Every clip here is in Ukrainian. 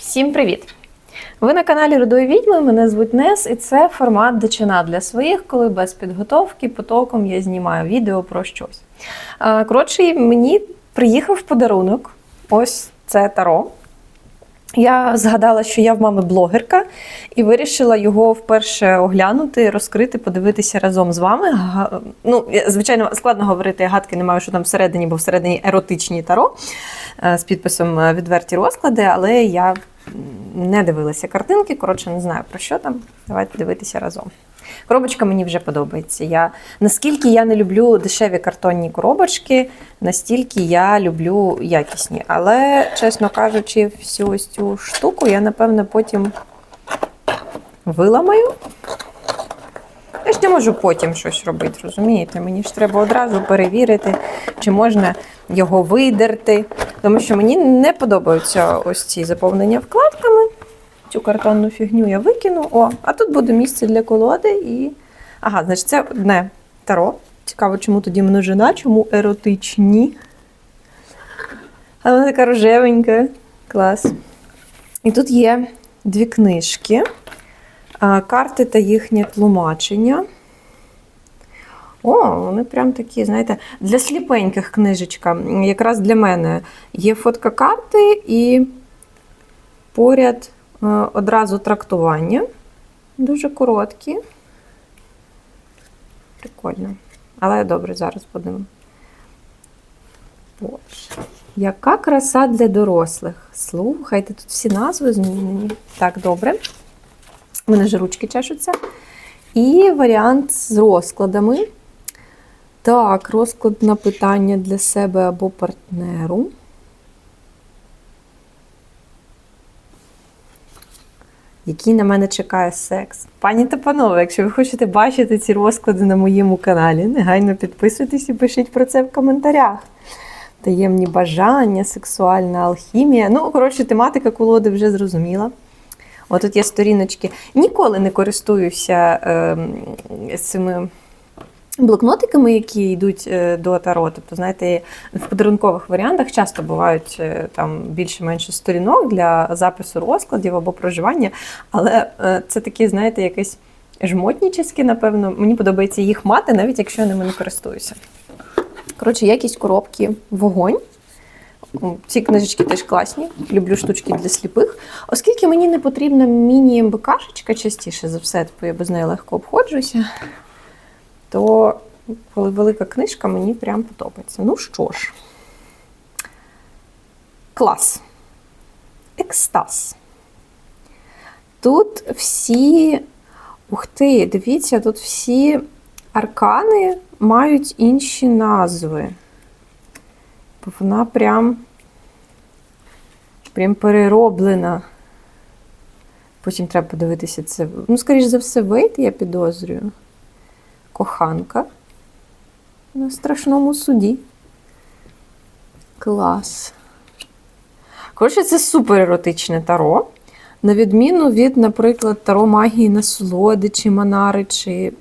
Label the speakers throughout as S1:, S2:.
S1: Всім привіт! Ви на каналі Рудої Відьми. Мене звуть Нес, і це формат дичина для своїх, коли без підготовки потоком я знімаю відео про щось. Коротше, мені приїхав подарунок. Ось це таро. Я згадала, що я в мами блогерка, і вирішила його вперше оглянути, розкрити, подивитися разом з вами. Ну, звичайно, складно говорити, гадки не маю, що там всередині, бо всередині еротичні таро е, з підписом е, відверті розклади, але я не дивилася картинки. Коротше, не знаю про що там. Давайте дивитися разом. Коробочка мені вже подобається. Я, наскільки я не люблю дешеві картонні коробочки, настільки я люблю якісні. Але, чесно кажучи, всю ось цю штуку я, напевно, потім виламаю. Я ж не можу потім щось робити, розумієте? Мені ж треба одразу перевірити, чи можна його видерти. Тому що мені не подобаються ось ці заповнення вкладками. Цю картонну фігню я викину. О, а тут буде місце для колоди і. Ага, значить, це одне таро. Цікаво, чому тоді множина, чому еротичні. А вона така рожевенька. Клас. І тут є дві книжки. Карти та їхнє тлумачення. О, вони прям такі, знаєте, для сліпеньких книжечка. Якраз для мене є фотка карти і поряд е, одразу трактування. Дуже короткі. Прикольно. Але добре, зараз будемо. Боже. Яка краса для дорослих. Слухайте, тут всі назви змінені. Так, добре. У мене ж ручки чешуться. І варіант з розкладами. Так, розклад на питання для себе або партнеру. Який на мене чекає секс. Пані та панове, якщо ви хочете бачити ці розклади на моєму каналі, негайно підписуйтесь і пишіть про це в коментарях. Таємні бажання, сексуальна алхімія. Ну, коротше, тематика колоди вже зрозуміла. От тут є сторіночки. Ніколи не користуюся е, цими блокнотиками, які йдуть е, до таро. Тобто, знаєте, в подарункових варіантах часто бувають е, там більше-менше сторінок для запису розкладів або проживання. Але е, це такі, знаєте, якесь жмотнічеські, напевно. Мені подобається їх мати, навіть якщо я ними не користуюся. Коротше, якість коробки вогонь. Ці книжечки теж класні. Люблю штучки для сліпих. Оскільки мені не потрібна міні-МБКшечка частіше за все, бо я без неї легко обходжуся, то коли велика книжка, мені прям подобається. Ну що ж, клас. Екстаз. Тут всі. Ух ти, дивіться, тут всі аркани мають інші назви. Бо вона прям, прям перероблена. Потім треба подивитися це. Ну, скоріш за все, вейт, я підозрюю. Коханка на страшному суді. Клас. Коротше, це супер еротичне таро. На відміну від, наприклад, таро магії насолоди, чи Манари, чи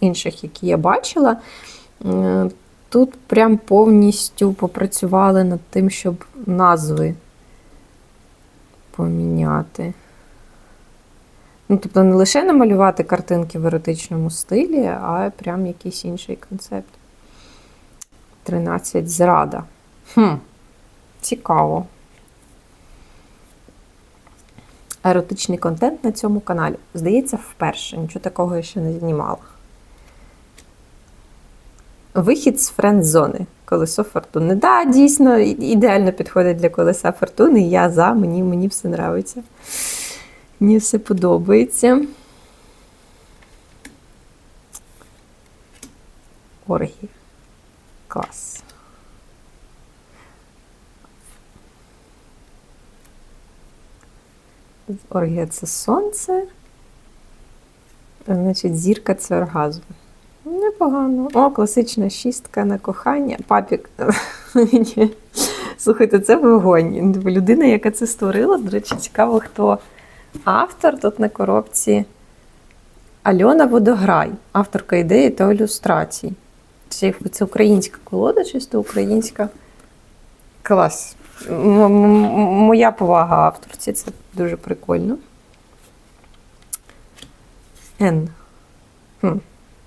S1: інших, які я бачила. Е, Тут прям повністю попрацювали над тим, щоб назви поміняти. Ну, тобто не лише намалювати картинки в еротичному стилі, а прям якийсь інший концепт. 13 зрада. Хм, цікаво. Еротичний контент на цьому каналі. Здається, вперше. Нічого такого я ще не знімала. Вихід з френд-зони. Колесо фортуни. Так, да, дійсно, ідеально підходить для колеса фортуни. Я за, мені, мені все подобається. Мені все подобається. Оргії. Клас. Оргія це сонце. Значить, зірка це оргазм. Непогано. О, класична шістка на кохання. Папік. Слухайте, це вогонь. Людина, яка це створила, до речі, цікаво, хто автор тут на коробці. Альона Водограй, авторка ідеї та ілюстрацій. Це, українська колода, чисто українська. Клас. моя повага авторці, це дуже прикольно. Н. Хм.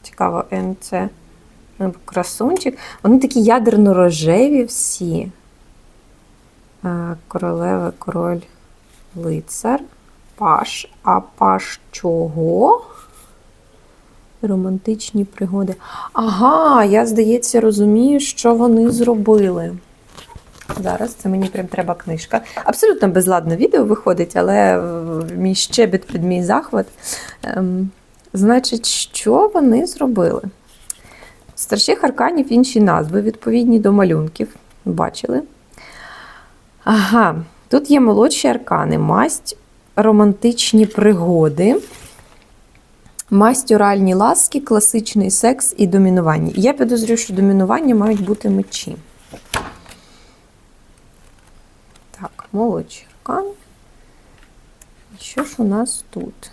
S1: Цікаво, Н це ну, красунчик. Вони такі ядерно-рожеві всі. Королева, король, лицар, паш. А паш чого? Романтичні пригоди. Ага, я, здається, розумію, що вони зробили. Зараз це мені прям треба книжка. Абсолютно безладне відео виходить, але е, мій щебет під мій захват. Ем, значить, що вони зробили? Старших арканів інші назви, відповідні до малюнків. Бачили? Ага, тут є молодші аркани, масть, романтичні пригоди. Масть оральні ласки, класичний секс і домінування. Я підозрюю, що домінування мають бути мечі. Так, молодші аркани. І Що ж у нас тут?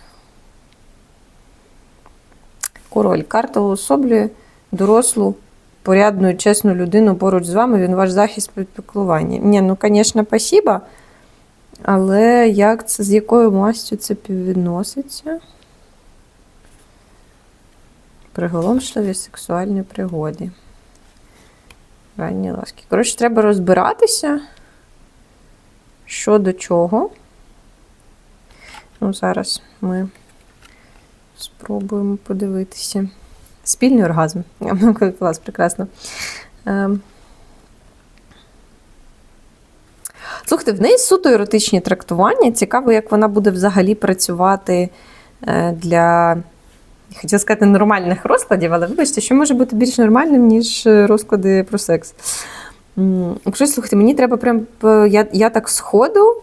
S1: Король. Карта уособлює дорослу, порядну чесну людину поруч з вами. Він ваш захист від піклування. Ні, ну, звісно, спасибо. Але як це, з якою мастю це відноситься? Приголомшливі сексуальні пригоди. Ранні ласки. Коротше, треба розбиратися, що до чого. Ну, зараз ми спробуємо подивитися. Спільний оргазм. Клас, прекрасно. Ем. Слухайте, в неї суто еротичні трактування. Цікаво, як вона буде взагалі працювати е, для. Хотіла сказати нормальних розкладів, але вибачте, що може бути більш нормальним, ніж е, розклади про секс. Якщо слухайте, мені треба прям. е, Я, я так сходу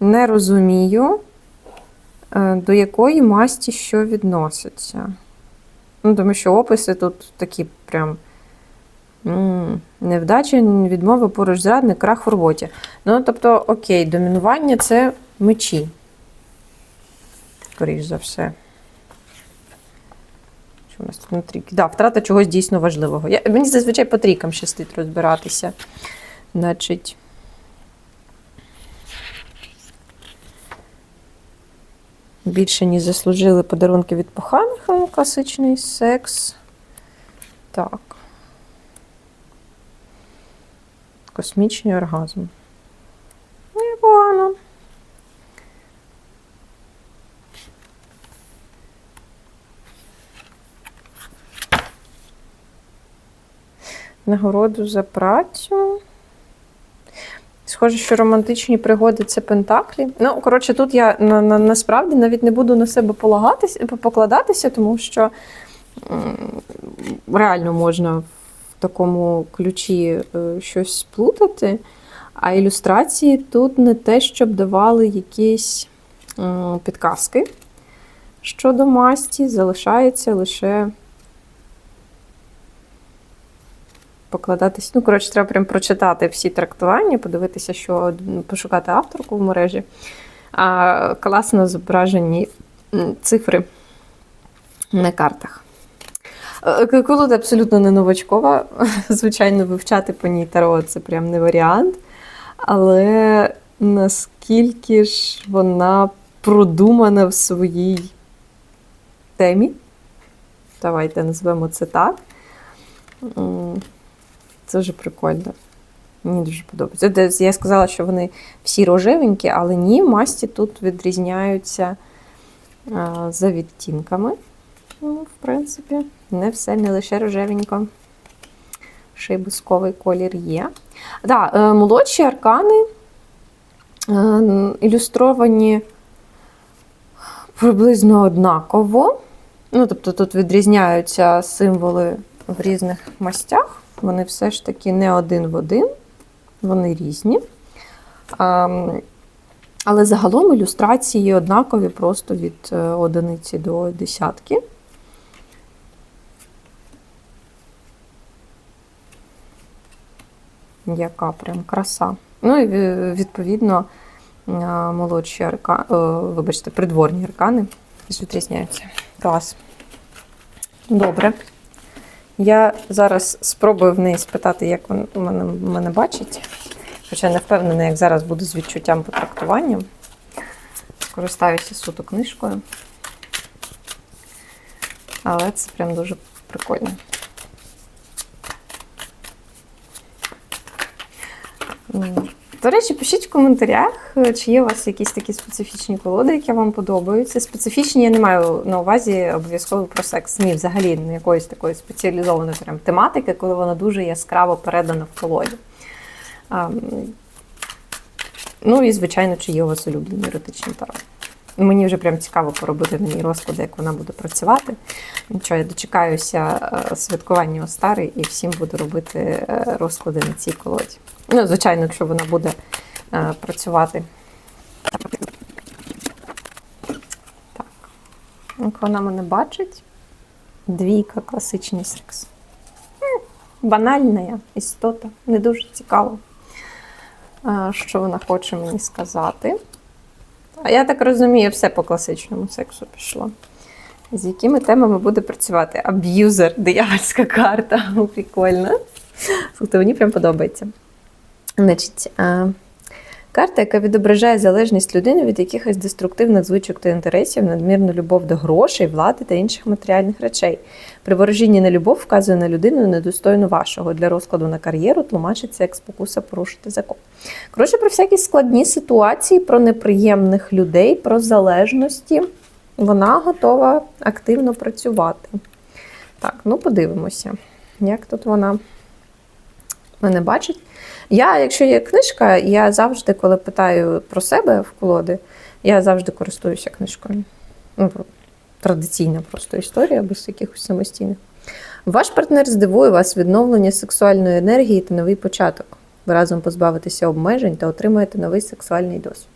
S1: не розумію, до якої масті що відноситься. Ну, тому що описи тут такі прям. М, Невдача, відмова поруч зрадник, крах в роботі. Ну, тобто, окей, домінування це мечі. Скоріш за все. Що у нас тут на трійки? Да, втрата чогось дійсно важливого. Я, мені зазвичай по трійкам щастить розбиратися. Значить. Більше ніж заслужили подарунки від коханих, ну, класичний секс. Так. Космічний оргазм. Ну, Непогано. Нагороду за працю. Схоже, що романтичні пригоди це пентаклі. Ну, коротше, тут я на, на, насправді навіть не буду на себе полагатися, покладатися, тому що м, реально можна такому ключі е, щось сплутати. А ілюстрації тут не те, щоб давали якісь підказки щодо масті, залишається лише покладатись. Ну, коротше, треба прям прочитати всі трактування, подивитися, що пошукати авторку в мережі. А, класно зображені цифри на картах. Е, Колода абсолютно не новачкова. Звичайно, вивчати по ній таро це прям не варіант. Але наскільки ж вона продумана в своїй темі, давайте назвемо це так. Це дуже прикольно. Мені дуже подобається. Я сказала, що вони всі рожевенькі, але ні, масті тут відрізняються за відтінками. Ну, в принципі, не все, не лише рожевенько. Ще бусковий колір є. Да, е, молодші аркани е, ілюстровані приблизно однаково. Ну, тобто тут відрізняються символи в різних мастях. Вони все ж таки не один в один, вони різні. Але загалом ілюстрації однакові просто від е, одиниці до десятки. Яка прям краса. Ну і відповідно е, молодші аркани, вибачте, придворні аркани відрізняються. Клас. Добре. Я зараз спробую в неї спитати, як вон- мене, мене бачить. Хоча не впевнена, як зараз буду з відчуттям по трактуванню. Скористаюся суто книжкою. Але це прям дуже прикольно. До речі, пишіть в коментарях, е, чи є у вас якісь такі специфічні колоди, які вам подобаються. Специфічні я не маю на увазі обов'язково про секс. Ні, взагалі не якоїсь такої спеціалізованої прям тематики, коли вона дуже яскраво передана в колоді. А, ну і, звичайно, чи є у вас улюблені еротичні таро. Мені вже прям цікаво поробити на ній розклади, як вона буде працювати. Нічого, я дочекаюся е, святкування Остари і всім буду робити е, розклади на цій колоді. Ну, звичайно, якщо вона буде е, працювати. Так. Як вона мене бачить. Двійка класичний секс. Банальна істота, не дуже цікаво, е, що вона хоче мені сказати. А я так розумію, все по класичному сексу пішло. З якими темами буде працювати? Аб'юзер, диявольська карта. Прикольно. Слухайте, мені прям подобається. Значить, карта, яка відображає залежність людини від якихось деструктивних звичок та інтересів, надмірну любов до грошей, влади та інших матеріальних речей. При ворожінні на любов вказує на людину недостойну вашого. Для розкладу на кар'єру тлумачиться як спокуса порушити закон. Коротше, про всякі складні ситуації, про неприємних людей, про залежності. Вона готова активно працювати. Так, ну подивимося, як тут вона мене бачить. Я, якщо є книжка, я завжди, коли питаю про себе в колоди, я завжди користуюся книжкою. Ну, традиційна просто історія, без якихось самостійних. Ваш партнер здивує вас відновлення сексуальної енергії та новий початок. Ви разом позбавитеся обмежень та отримаєте новий сексуальний досвід.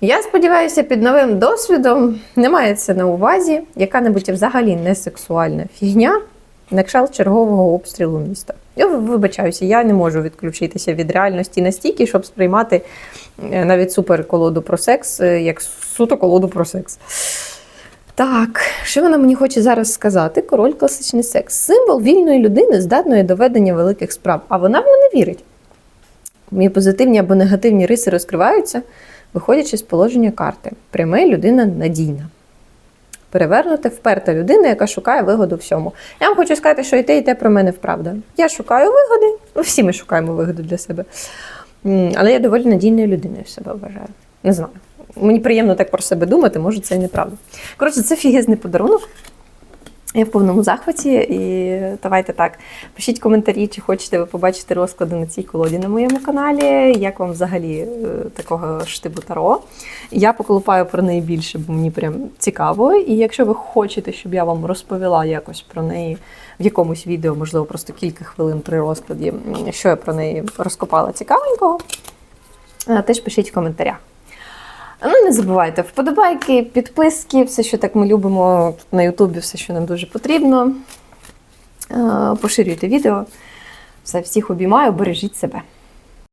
S1: Я сподіваюся, під новим досвідом не мається на увазі яка-небудь взагалі не сексуальна фігня, на кшталт чергового обстрілу міста. Я вибачаюся, я не можу відключитися від реальності настільки, щоб сприймати е, навіть супер колоду про секс, е, як суто колоду про секс. Так, що вона мені хоче зараз сказати? Король класичний секс. Символ вільної людини, здатної до ведення великих справ. А вона в мене вірить. Мої позитивні або негативні риси розкриваються, виходячи з положення карти. Пряме людина надійна. Перевернута, вперта людина, яка шукає вигоду всьому. Я вам хочу сказати, що і те, і те про мене вправда. Я шукаю вигоди, ну, всі ми шукаємо вигоду для себе. Але я доволі надійною людиною себе вважаю. Не знаю. Мені приємно так про себе думати, може, це і неправда. Коротше, це фігезний подарунок. Я в повному захваті, і давайте так. Пишіть коментарі, чи хочете ви побачити розклади на цій колоді на моєму каналі. Як вам взагалі е, такого штибу таро? Я поколупаю про неї більше, бо мені прям цікаво. І якщо ви хочете, щоб я вам розповіла якось про неї в якомусь відео, можливо, просто кілька хвилин при розкладі, що я про неї розкопала цікавенького, е, теж пишіть в коментарях. Ну і не забувайте вподобайки, підписки, все, що так ми любимо на Ютубі, все, що нам дуже потрібно. Е, Поширюйте відео. Все, всіх обіймаю, бережіть себе.